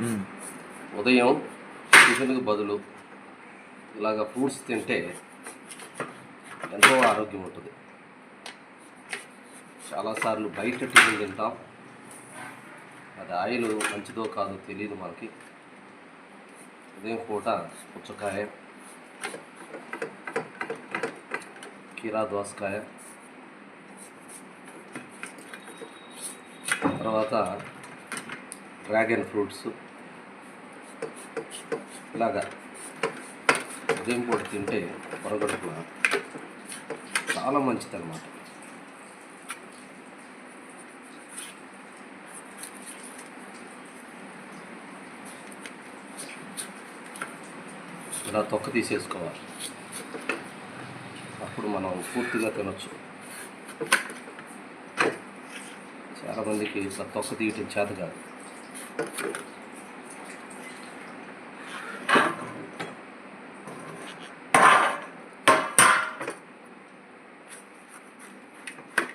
ఉదయం టిఫిన్కి బదులు ఇలాగ ఫ్రూట్స్ తింటే ఎంతో ఆరోగ్యం ఉంటుంది. చాలాసార్లు బయట టిఫిన్ తింటాం. అది ఆయిల్ మంచిదో కాదో తెలియదు మనకి. ఉదయం పూట పుచ్చకాయ కీరా దోసకాయ తర్వాత డ్రాగన్ ఫ్రూట్స్ ఇలాగా ఉదయం పూట తింటే పొరగడుపున చాలా మంచిది అనమాట ఇలా తొక్క తీసేసుకోవాలి. అప్పుడు మనం పూర్తిగా తినొచ్చు. చాలామందికి ఇట్లా తొక్క తీయటం చేత కాదు.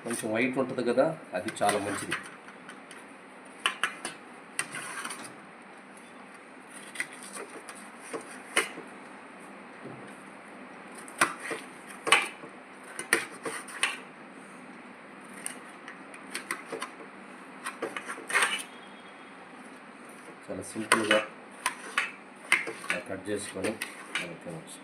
కొంచెం వైట్ ఉంటుంది కదా అది చాలా మంచిది. చాలా సింపుల్గా కట్ చేసుకొని మనం తినవచ్చు